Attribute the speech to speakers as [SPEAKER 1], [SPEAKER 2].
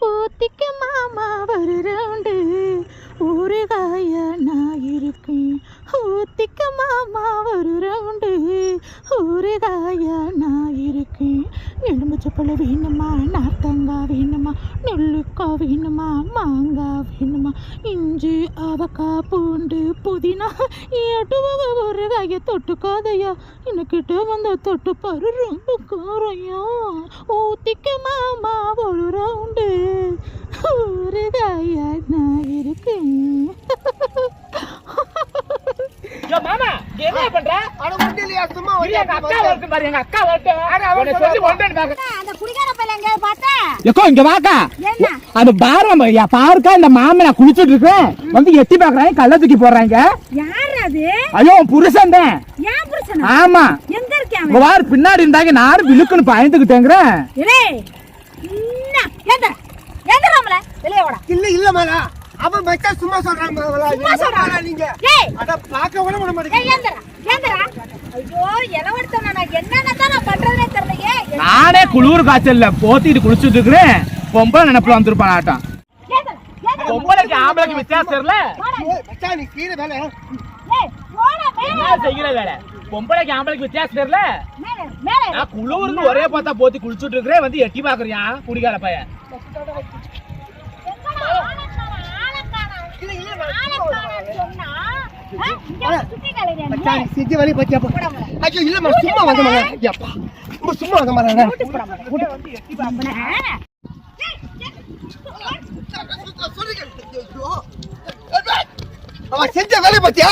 [SPEAKER 1] ஊத்திக்க மாமா ஒரு ரவுண்டு ஊறுகாய நான் இருக்கேன். ஊத்திக்க மாமா ஒரு ரவுண்டு ஊறுகாய நான் இருக்கேன். எலும்பு சப்பளை வேணுமா? நார்த்தங்காய் வேணுமா? நெல்லுக்காய் வேணுமா? மாங்காய் வேணுமா? இஞ்சி அவக்காய் பூண்டு புதினா. எட்டுவக ஒரு காய தொட்டுக்காதையா. எனக்கிட்ட வந்த தொட்டு பாரு ரொம்ப காரையா. ஓ ஊத்திக்க மாமா ஒரு ரவுண்டு ஒரு காயா நான் இருக்கேன்.
[SPEAKER 2] யோ மாமா என்ன பண்ற?
[SPEAKER 3] அட சும்மா
[SPEAKER 2] எங்க அக்கா பாரு எங்க அக்கா வரட்டும்.
[SPEAKER 3] அட, அவன்
[SPEAKER 2] உன்னை சொல்லி ஒன்றேன்னு பாக்க
[SPEAKER 1] அந்த குடிகார பையன் எங்க பார்த்தா?
[SPEAKER 4] எக்கோ இங்க வாக்கா.
[SPEAKER 1] என்ன?
[SPEAKER 4] அது பாரு யா பாருக்கா இந்த நான் குளிச்சுட்டு இருக்கேன். வந்து எட்டி பாக்குறாங்க கள்ள தூக்கி போடுறாங்க.
[SPEAKER 1] யார் அது?
[SPEAKER 4] ஐயோ புருஷன் தான்.
[SPEAKER 1] ஏன் புருஷனா?
[SPEAKER 4] ஆமா.
[SPEAKER 1] எங்க
[SPEAKER 4] வாரு பின்னாடி இருந்தாங்க நானும் விழுக்குன்னு பயந்துகிட்டேங்கிறேன்
[SPEAKER 3] இல்ல இல்ல மேலா. அவன் வச்சா சும்மா சொல்றான்.
[SPEAKER 1] சும்மா
[SPEAKER 3] என்ன
[SPEAKER 1] சொல்றான்.
[SPEAKER 3] நீங்க?
[SPEAKER 1] ஏய்.
[SPEAKER 3] அட பார்க்க கூட விட மாட்டேங்க
[SPEAKER 1] நான்
[SPEAKER 4] குளிர் காய்ச்சல்ல போத்திட்டு குளிச்சுட்டு இருக்கிறேன் பொம்பளை நினைப்புல வந்திருப்பான் ஆட்டம்
[SPEAKER 2] பொம்பளைக்கு ஆம்பளைக்கு வித்தியாசம் தெரியல.
[SPEAKER 3] நீ கீழே வேலை.
[SPEAKER 2] செய்கிற வேலை? பொம்பளைக்கு ஆம்பளைக்கு வித்தியாசம் தெரியல
[SPEAKER 1] மேல மேல
[SPEAKER 2] நான் குளிர்னு ஒரே பார்த்தா போத்தி குளிச்சுட்டு இருக்கிறேன் வந்து எட்டி பாக்குறியா?
[SPEAKER 3] மச்சான் நீ செஞ்ச வேலையை பத்தியா. ஐயோ சும்மா வந்த எப்பா சும்மா சும்மா வந்த
[SPEAKER 1] நம்புன.
[SPEAKER 3] அவன் செஞ்ச வேலையை பத்தியா?